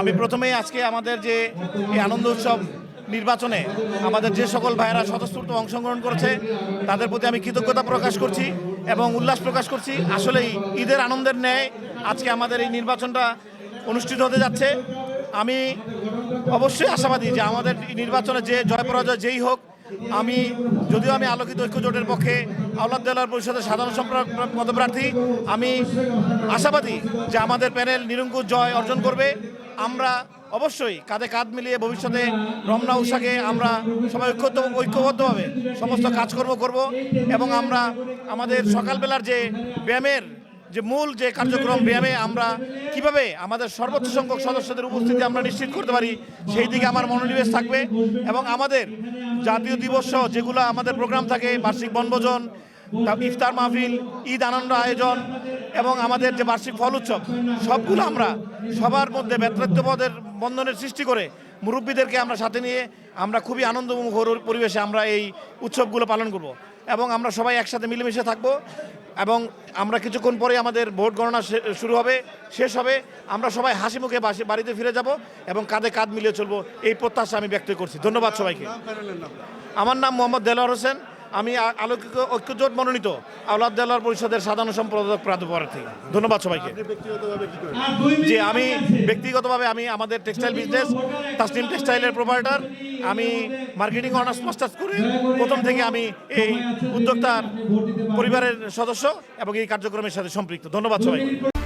আমি প্রথমেই আজকে আমাদের যে এই আনন্দ উৎসব নির্বাচনে আমাদের যে সকল ভাইয়েরা স্বতঃস্ফূর্ত অংশগ্রহণ করেছে, তাদের প্রতি আমি কৃতজ্ঞতা প্রকাশ করছি এবং উল্লাস প্রকাশ করছি। আসলেই ঈদের আনন্দের ন্যায় আজকে আমাদের এই নির্বাচনটা অনুষ্ঠিত হতে যাচ্ছে। আমি অবশ্যই আশাবাদী যে আমাদের নির্বাচনে যে জয় পরাজয় যেই হোক, আমি যদিও আমি আলোকিত ঐক্য জোটের পক্ষে আওলাদ দেলার পরিষদের সাধারণ সম্পাদক পদপ্রার্থী, আমি আশাবাদী যে আমাদের প্যানেল নিরঙ্কুশ জয় অর্জন করবে। আমরা অবশ্যই কাঁধে কাঁধ মিলিয়ে ভবিষ্যতে রমনা, উষাকে আমরা সবাই ঐক্য ঐক্যবদ্ধভাবে সমস্ত কাজকর্ম করব এবং আমরা আমাদের সকালবেলার যে ব্যায়ামের যে মূল যে কার্যক্রম ব্যায়ামে আমরা কীভাবে আমাদের সর্বোচ্চ সংখ্যক সদস্যদের উপস্থিতি আমরা নিশ্চিত করতে পারি, সেই দিকে আমার মনোনিবেশ থাকবে এবং আমাদের জাতীয় দিবস যেগুলো আমাদের প্রোগ্রাম থাকে, বার্ষিক বনভোজন ইফতার মাহফিল ঈদ আনন্দ আয়োজন এবং আমাদের যে বার্ষিক ফল উৎসব সবগুলো আমরা সবার মধ্যে ব্যতৃত্ববোধের বন্ধনের সৃষ্টি করে মুরব্বীদেরকে আমরা সাথে নিয়ে আমরা খুবই আনন্দমুখর পরিবেশে আমরা এই উৎসবগুলো পালন করব এবং আমরা সবাই একসাথে মিলেমিশে থাকব এবং আমরা কিছুক্ষণ পরে আমাদের ভোট গণনা শুরু হবে শেষ হবে। আমরা সবাই হাসি মুখে বাড়িতে ফিরে যাব এবং কাঁধে কাঁধ মিলিয়ে চলবো। এই প্রত্যাশা আমি ব্যক্ত করছি। ধন্যবাদ সবাইকে। আমার নাম মোহাম্মদ দেলোয়ার হোসেন। আমি আ- আলোকিত ঐক্যজোট মনোনীত আওলাদ দেলোয়ার পরিষদের সাধারণ সম্পাদক প্রার্থী। ধন্যবাদ সবাইকে। যে আমি ব্যক্তিগতভাবে আমি আমাদের টেক্সটাইল বিজনেস তাসনিম টেক্সটাইলের প্রোভাইডার আমি মার্কেটিং অনার্স মাস্টার্স করে প্রথম থেকে আমি এই উদ্যোক্তার পরিবারের সদস্য এবং এই কার্যক্রমের সাথে সম্পৃক্ত। ধন্যবাদ সবাইকে।